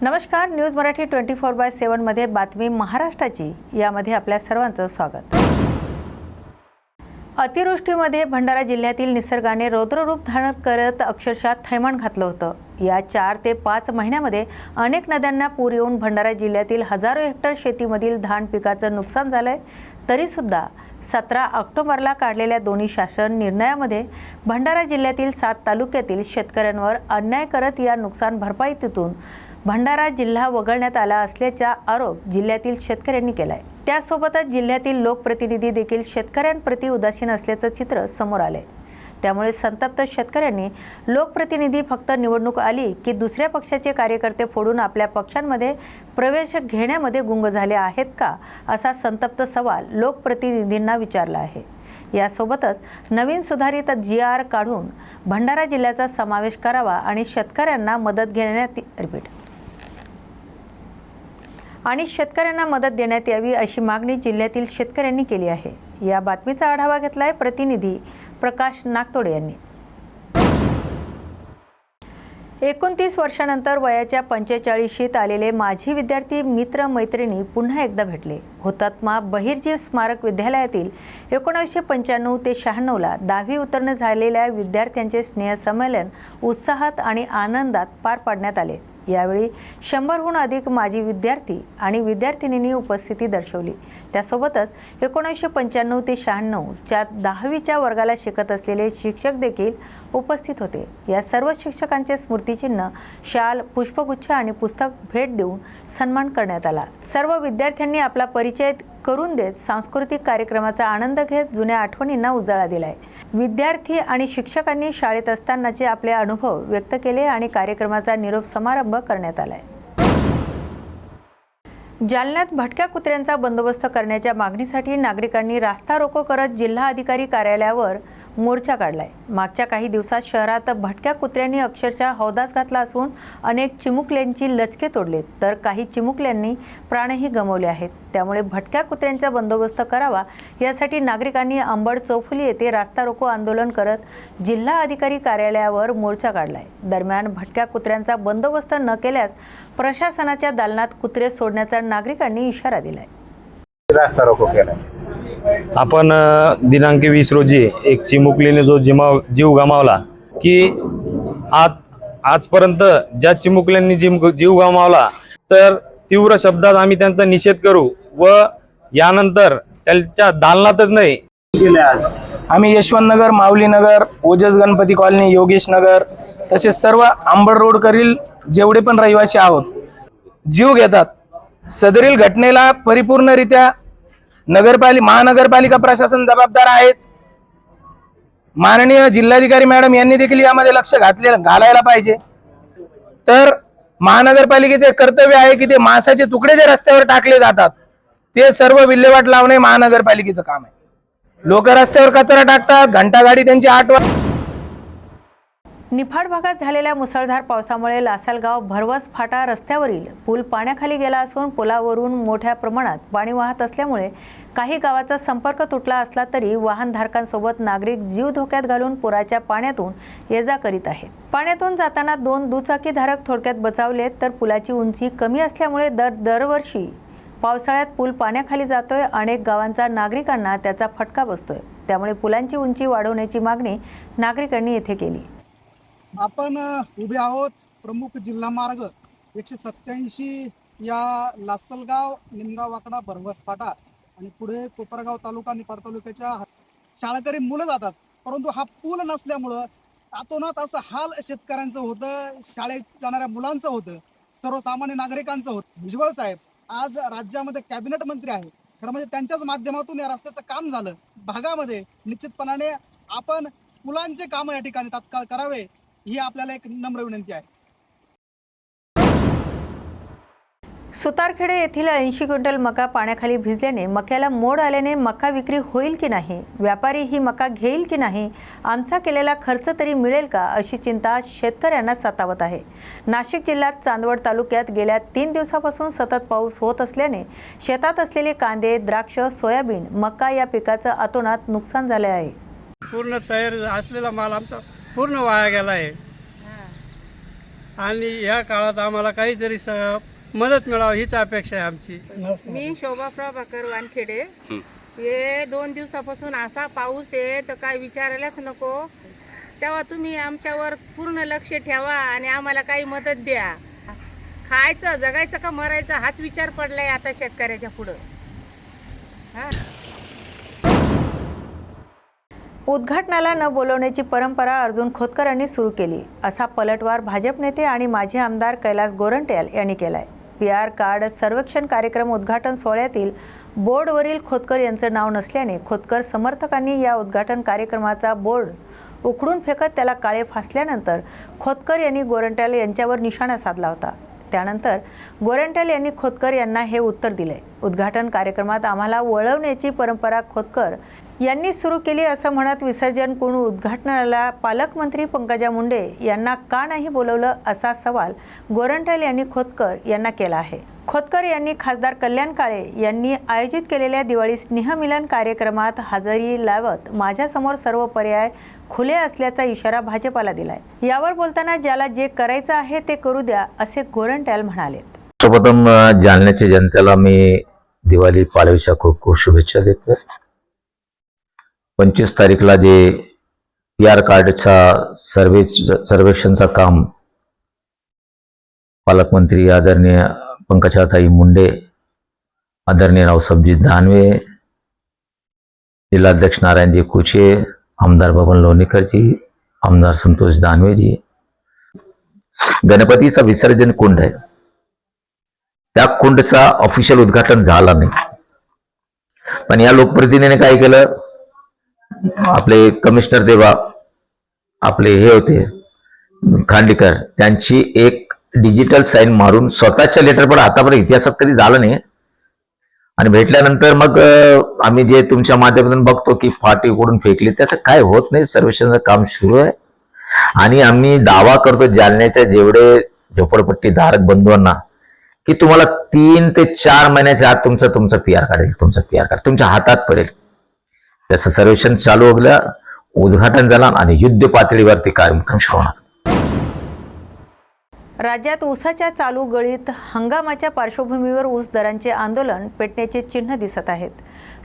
नमस्कार news Marathi twenty four by सेवनमध्ये बातमी महाराष्ट्राची. यामध्ये आपल्या सर्वांचं स्वागत. अतिवृष्टीमध्ये भंडारा जिल्ह्यातील निसर्गाने रौद्ररूप धारण करत अक्षरशः थैमान घातलं होतं. या चार ते पाच महिन्यामध्ये अनेक नद्यांना पूर येऊन भंडारा जिल्ह्यातील हजारो हेक्टर शेतीमधील धान पिकाचं नुकसान झालंय. तरीसुद्धा सतरा ऑक्टोबरला काढलेल्या दोन्ही शासन निर्णयामध्ये भंडारा जिल्ह्यातील सात तालुक्यातील शेतकऱ्यांवर अन्याय करत या नुकसान भरपाईतून भंडारा जिल्हा वगळण्यात आला असल्याचा आरोप जिल्ह्यातील शेतकऱ्यांनी केला आहे त्यासोबतच जिल्ह्यातील लोकप्रतिनिधी देखील शेतकऱ्यांप्रती उदासीन असल्याचं चित्र समोर आलंय. त्यामुळे संतप्त शेतकऱ्यांनी लोकप्रतिनिधी फक्त निवडणूक आली की दुसऱ्या पक्षाचे कार्यकर्ते फोडून आपल्या पक्षांमध्ये प्रवेश घेण्यामध्ये गुंग झाले आहेत का असा संतप्त सवाल लोकप्रतिनिधींना विचारला आहे. यासोबतच नवीन सुधारित जी आर काढून भंडारा जिल्ह्याचा समावेश करावा आणि शेतकऱ्यांना मदत घेण्यात रिपीट. आणि शेतकऱ्यांना मदत देण्यात यावी अशी मागणी जिल्ह्यातील शेतकऱ्यांनी केली आहे. या बातमीचा आढावा घेतलाय प्रतिनिधी प्रकाश नागतोडे यांनी. एकोणतीस वर्षानंतर वयाच्या पंचेचाळीशीत आलेले माजी विद्यार्थी मित्र मैत्रिणी पुन्हा एकदा भेटले. हुतात्मा बहिर्जी स्मारक विद्यालयातील एकोणीसशे पंच्याण्णव ते शहाण्णवला दहावी उत्तीर्ण झालेल्या विद्यार्थ्यांचे स्नेहसंमेलन उत्साहात आणि आनंदात पार पाडण्यात आले. यावेळी शंभरहून अधिक माजी विद्यार्थी आणि विद्यार्थिनींनी उपस्थिती दर्शवली. त्यासोबतच एकोणीसशे पंच्याण्णव ते शहाण्णवच्या दहावीच्या वर्गाला शिकत असलेले शिक्षक देखील उपस्थित होते. या सर्व शिक्षकांचे स्मृतिचिन्ह शाल पुष्पगुच्छ आणि पुस्तक भेट देऊन सन्मान करण्यात आला. सर्व विद्यार्थ्यांनी आपला परिचय करून देत सांस्कृतिक कार्यक्रमाचा आनंद घेत जुन्या आठवणींना उजाळा दिलाय. विद्यार्थी आणि शिक्षकांनी शाळेत असतानाचे आपले अनुभव व्यक्त केले आणि कार्यक्रमाचा निरोप समारंभ करण्यात आलाय. जालन्यात भटक्या कुत्र्यांचा बंदोबस्त करण्याच्या मागणीसाठी नागरिकांनी रास्ता रोको करत जिल्हा अधिकारी कार्यालयावर मोर्चा काढलाय. मागच्या काही दिवसात शहरात भटक्या कुत्र्यांनी अक्षरशः हौदास घातला असून अनेक चिमुकल्यांची लचके तोडलेत. तर काही चिमुकल्यांनी प्राणही गमावले आहेत. त्यामुळे भटक्या कुत्र्यांचा बंदोबस्त करावा यासाठी नागरिकांनी अंबड चौफुली येथे रास्ता रोको आंदोलन करत जिल्हा अधिकारी कार्यालयावर मोर्चा काढलाय. दरम्यान भटक्या कुत्र्यांचा बंदोबस्त न केल्यास प्रशासनाच्या दालनात कुत्रे सोडण्याचा नागरिकांनी इशारा दिलाय. रास्ता रोको केला आपण दिनांक वीस रोजी एक चिमुकलीने जो जिमाव जीव गमावला की आज आजपर्यंत ज्या चिमुकल्यांनी जिम जीव गमावला तर तीव्र शब्दात आम्ही त्यांचा निषेध करू व यानंतर त्यांच्या दालनातच नाही. आज आम्ही यशवंतनगर माऊलीनगर ओजस गणपती कॉलनी योगेश नगर तसेच सर्व आंबड रोडकरील जेवढे पण रहिवासी आहोत जीव घेतात. सदरील घटनेला परिपूर्णरित्या नगरपालिका महानगरपालिका प्रशासन जबाबदार आहेच माननीय जिल्हाधिकारी मॅडम यांनी देखील यामध्ये लक्ष घातले घालायला पाहिजे. तर महानगरपालिकेचे कर्तव्य आहे की ते मासाचे तुकडे जे रस्त्यावर टाकले जातात ते सर्व विल्हेवाट लावणे महानगरपालिकेचं काम आहे. लोक रस्त्यावर कचरा टाकतात घंटागाडी त्यांची आठवण निफाड भागात झालेल्या मुसळधार पावसामुळे लासलगाव भरवस फाटा रस्त्यावरील पूल पाण्याखाली गेला असून पुलावरून मोठ्या प्रमाणात पाणी वाहत असल्यामुळे काही गावाचा संपर्क तुटला असला तरी वाहनधारकांसोबत नागरिक जीव धोक्यात घालून पुराच्या पाण्यातून ये जा करीत आहेत. पाण्यातून जाताना दोन दुचाकीधारक थोडक्यात बचावलेत तर पुलाची उंची कमी असल्यामुळे दर दरवर्षी पावसाळ्यात पूल पाण्याखाली जातोय अनेक गावांचा नागरिकांना त्याचा फटका बसतोय. त्यामुळे पुलांची उंची वाढवण्याची मागणी नागरिकांनी येथे केली. आपण उभे आहोत प्रमुख जिल्हा मार्ग एकशे सत्याऐंशी या लासलगाव निमगाव वाकडा फाटा आणि पुढे कोपरगाव तालुका निपाड तालुक्याच्या हात- शाळकरी मुलं जातात. परंतु हा पूल नसल्यामुळं तातोनात असं हाल शेतकऱ्यांचं होतं शाळेत जाणाऱ्या मुलांचं होतं सर्वसामान्य नागरिकांचं होतं. भुजबळ साहेब आज राज्यामध्ये कॅबिनेट मंत्री आहे खरं म्हणजे त्यांच्याच माध्यमातून या रस्त्याचं काम झालं. भागामध्ये निश्चितपणाने आपण पुलांचे काम या ठिकाणी तात्काळ करावे ही आपल्याला एक नम्र विनंती आहे. सुतारखेडे येथील ऐंशी क्विंटल मका पाण्याखाली भिजल्याने मक्याला मोड आल्याने मका विक्री होईल की नाही? व्यापारी ही मका घेईल की नाही? आमचा केलेला खर्च तरी मिळेल का? अशी चिंता शेतकऱ्यांना सतावत आहे. नाशिक जिल्ह्यात चांदवड तालुक्यात गेल्या तीन दिवसापासून सतत पाऊस होत असल्याने शेतात असलेले कांदे द्राक्ष सोयाबीन मका या पिकाचं अतोनात नुकसान झाले आहे. पूर्ण तयार असलेला माल आमचा पूर्ण वाया गेला आहे आणि या काळात आम्हाला काहीतरी स मदत मिळावी हीच अपेक्षा आहे आमची. मी शोभा प्रभाकर वानखेडे. हे. दोन दिवसापासून असा पाऊस आहे तर काय विचारायलाच नको. तेव्हा तुम्ही आमच्यावर पूर्ण लक्ष ठेवा आणि आम्हाला काही मदत द्या. खायचं जगायचं का मरायचं हाच विचार पडलाय आता शेतकऱ्याच्या पुढं. हा. उद्घाटनाला न बोलवण्याची परंपरा अर्जुन खोतकरांनी सुरू केली. असा पलटवार भाजप नेते आणि माजी आमदार कैलास गोरंट्याल यांनी केलाय. पी आर कार्ड सर्वेक्षण कार्यक्रम उद्घाटन सोहळ्यातील बोर्डवरील खोतकर यांचं नाव नसल्याने खोतकर समर्थकांनी या उद्घाटन कार्यक्रमाचा बोर्ड उखडून फेकत त्याला काळे फासल्यानंतर खोतकर यांनी गोरंट्याल यांच्यावर निशाणा साधला होता. त्यानंतर गोरंटल यांनी खोतकर यांना हे उत्तर दिले. उद्घाटन कार्यक्रमात आम्हाला वळवण्याची परंपरा खोतकर यांनी सुरू केली असं म्हणत विसर्जन कोण उद्घाटनाला पालकमंत्री पंकजा मुंडे यांना का नाही बोलवलं असा सवाल गोरंट्याल यांनी खोतकर यांना केला आहे. खोतकर यांनी खासदार कल्याण काळे यांनी आयोजित केलेल्या दिवाळी स्नेहमिलन कार्यक्रमात हजेरी लावत माझ्यासमोर सर्व पर्याय खुले असल्याचा इशारा भाजपाला दिलाय. यावर बोलताना ज्याला जे करायचं आहे ते करू द्या असे गोरंट्याल म्हणाले. सर्वप्रथम जालन्याच्या जनतेला मी दिवाळी पाडव्याच्या खूप खूप शुभेच्छा देतो पंचवीस तारीखला जे पी आर कार्डचा सर्वे सर्वेक्षणचा काम पालकमंत्री आदरणीय पंकजाताई मुंडे आदरणीय रावसाहेबजी दानवे जिल्हाध्यक्ष नारायणजी कुचे आमदार बबन लोणीकरजी आमदार संतोष दानवेजी गणपतीचा विसर्जन कुंड आहे. त्या कुंडचा ऑफिशियल उद्घाटन झाला नाही. पण या लोकप्रतिनिधीने काय केलं? आपले कमिशनर देवा आपले हे होते खांडेकर त्यांची एक डिजिटल साईन मारून स्वतःच्या लेटर पण आतापर्यंत इतिहासात कधी झालं नाही. आणि भेटल्यानंतर मग आम्ही जे तुमच्या माध्यमातून बघतो की फाटी उकडून फेकली त्याचं काय होत नाही सर्वेक्षणचं काम सुरू आहे. आणि आम्ही दावा करतो जालन्याच्या जेवढे झोपडपट्टी धारक बंधूंना की तुम्हाला तीन ते चार महिन्याच्या आत तुमचं तुमचं पी आर काढेल तुमचं पी आर कार्ड तुमच्या हातात पडेल. त्याचं सर्वेक्षण चालू होलं उद्घाटन झालं आणि युद्ध पातळीवरती कार्यक्रम सुरू होणार. राज्यात ऊसाच्या चालू गळीत हंगामाच्या पार्श्वभूमीवर ऊस दरांचे आंदोलन पेटण्याचे चिन्ह दिसत आहेत.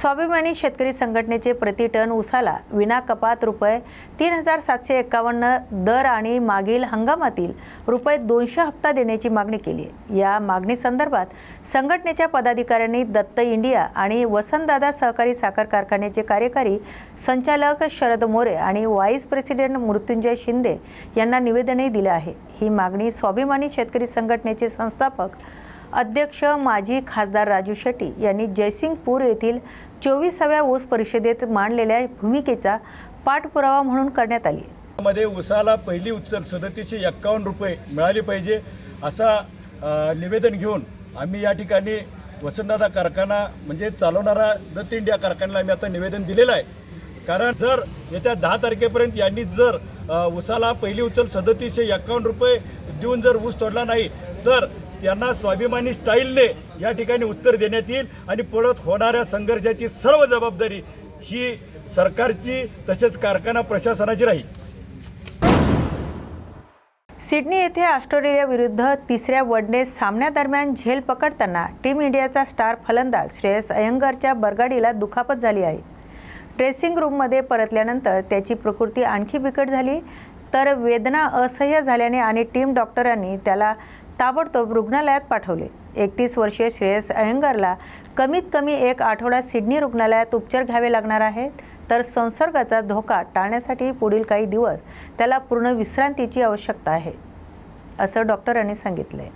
स्वाभिमानी शेतकरी संघटनेचे प्रति टन उसाला विना कपात रुपये तीन हजार सातशे एकावन्न दर आणि मागील हंगामातील रुपये दोनशे हप्ता देण्याची मागणी केली आहे. या मागणीसंदर्भात संघटनेच्या पदाधिकाऱ्यांनी दत्त इंडिया आणि वसंतदादा सहकारी साखर कारखान्याचे कार्यकारी संचालक शरद मोरे आणि व्हाईस प्रेसिडेंट मृत्युंजय शिंदे यांना निवेदनही दिलं आहे. ही मागणी स्वाभिमानी शेतकरी संघटनेचे संस्थापक अध्यक्ष माजी खासदार राजू शेट्टी यांनी जयसिंगपूर येथील चोवीसाव्या ऊस परिषदेत मांडलेल्या भूमिकेचा पाठपुरावा म्हणून करण्यात आली. मध्ये उसाला पहिली उचल सदतीसशे एक्कावन्न रुपये मिळाली पाहिजे असा निवेदन घेऊन आम्ही या ठिकाणी वसंतदादा कारखाना म्हणजे चालवणारा दत्त इंडिया कारखान्याला आम्ही आता निवेदन दिलेलं आहे. कारण जर येत्या दहा तारखेपर्यंत यांनी जर उसाला पहिली उचल सदतीसशे एक्कावन्न रुपये देऊन जर ऊस तोडला नाही तर यांना स्वाभिमानी स्टाईलने या ठिकाणी उत्तर देण्यात येईल आणि परत होणाऱ्या संघर्षाची सर्व जबाबदारी ही सरकारची तसेच कारखाना प्रशासनाची राहील. सिडनी येथे ऑस्ट्रेलियाविरुद्ध तिसऱ्या वनडे सामन्यादरम्यान झेल पकडताना टीम इंडियाचा स्टार फलंदाज श्रेयस अयंगरच्या बरगाडीला दुखापत झाली आहे. ड्रेसिंग रूममध्ये परतल्यानंतर त्याची प्रकृती आणखी बिकट झाली तर वेदना असह्य झाल्याने आणि टीम डॉक्टरांनी त्याला ताबडतोब रुग्णालयात पाठवले. एकतीस वर्षीय श्रेयस अयंगरला कमीत कमी एक आठवडा सिडनी रुग्णालयात उपचार घ्यावे लागणार आहेत. तर संसर्गाचा धोका टाळण्यासाठी पुढील काही दिवस त्याला पूर्ण विश्रांतीची आवश्यकता आहे असं डॉक्टरांनी सांगितलंय.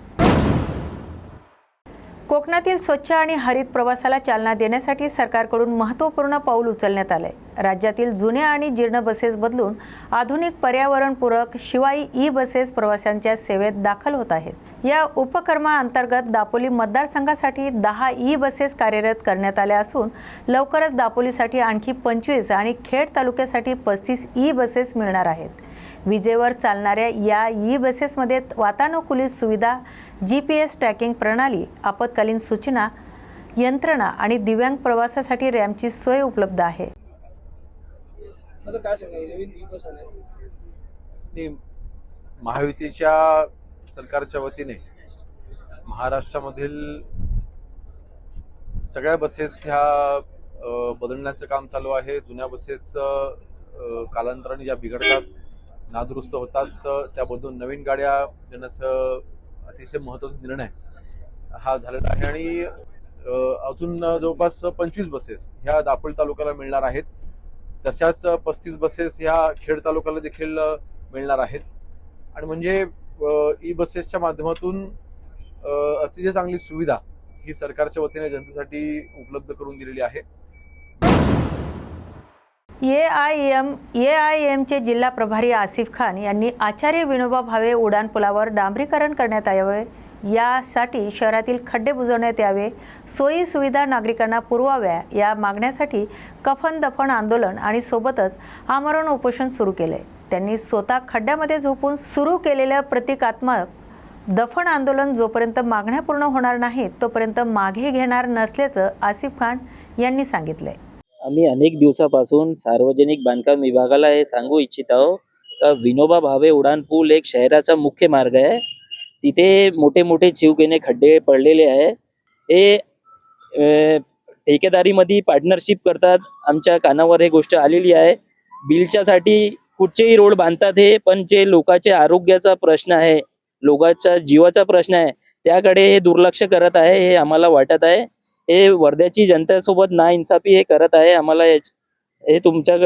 कोकणातील स्वच्छ आणि हरित प्रवासाला चालना देण्यासाठी सरकारकडून महत्त्वपूर्ण पाऊल उचलण्यात आलंय. राज्यातील जुन्या आणि जीर्ण बसेस बदलून आधुनिक पर्यावरणपूरक शिवाय ई बसेस प्रवाशांच्या सेवेत दाखल होत आहेत. या उपक्रमाअंतर्गत दापोली मतदारसंघासाठी दहा ई बसेस कार्यरत करण्यात आल्या असून लवकरच दापोलीसाठी आणखी पंचवीस आणि खेड तालुक्यासाठी पस्तीस ई बसेस मिळणार आहेत. विजेवर चालणाऱ्या या ई बसेसमध्ये वातानुकूलित सुविधा जी पी एस ट्रॅकिंग प्रणाली आपत्कालीन सूचना यंत्रणा आणि दिव्यांग प्रवासासाठी रॅम्पची सोय उपलब्ध आहे. महायुतीच्या सरकारच्या वतीने महाराष्ट्रामधील सगळ्या बसेस ह्या बदलण्याचं काम चालू आहे. जुन्या बसेस कालांतराने ज्या बिघडतात नादुरुस्त होतात तर त्या बदलून नवीन गाड्या देण्याचं अतिशय महत्त्वाचा निर्णय हा झालेला आहे. आणि अजून जवळपास पंचवीस बसेस ह्या दापोली तालुक्याला मिळणार आहेत. तशाच पस्तीस बसेस ह्या खेड तालुक्याला देखील मिळणार आहेत. आणि म्हणजे ई बसेसच्या माध्यमातून अतिशय चांगली सुविधा ही सरकारच्या वतीने जनतेसाठी उपलब्ध करून दिलेली आहे. A I M A I एमचे जिल्हा प्रभारी आसिफ खान यांनी आचार्य विनोबा भावे उड्डाणपुलावर डांबरीकरण करण्यात यावे. यासाठी शहरातील खड्डे बुजवण्यात यावे. सोयी सुविधा नागरिकांना पुरवाव्या या मागण्यासाठी कफन दफन आंदोलन आणि सोबतच आमरण उपोषण सुरू केले. त्यांनी स्वतः खड्ड्यामध्ये झोपून सुरू केलेल्या प्रतिकात्मक दफन आंदोलन जोपर्यंत मागण्या पूर्ण होणार नाहीत तोपर्यंत मागे घेणार नसल्याचं आसिफ खान यांनी सांगितलंय. आम्ही अनेक दिवसापासून सार्वजनिक बांधकाम विभागाला हे सांगू इच्छित आहो का विनोबा भावे उड्डाण पूल एक शहराचा मुख्य मार्ग आहे. तिथे मोठे मोठे चिवकेने खड्डे पडलेले आहे. हे ठेकेदारीमध्ये पार्टनरशिप करतात. आमच्या कानावर हे गोष्ट आलेली आहे. बिलच्यासाठी कुठचेही रोड बांधतात हे पण जे लोकांचे आरोग्याचा प्रश्न आहे लोकांचा जीवाचा प्रश्न आहे त्याकडे हे दुर्लक्ष करत आहे हे आम्हाला वाटत आहे. हे वर्ध्याची जनतेसोबत ना इन्साफी हे करत आहे आम्हाला याच- हे तुमच्या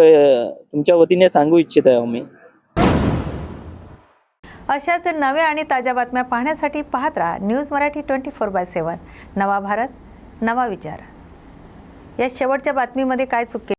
तुमच्या वतीने सांगू इच्छित आहे आम्ही. अशाच नव्या आणि ताज्या बातम्या पाहण्यासाठी पाहत राहा news Marathi twenty four by seven. नवा भारत नवा विचार. या शेवटच्या बातमीमध्ये काय चुकते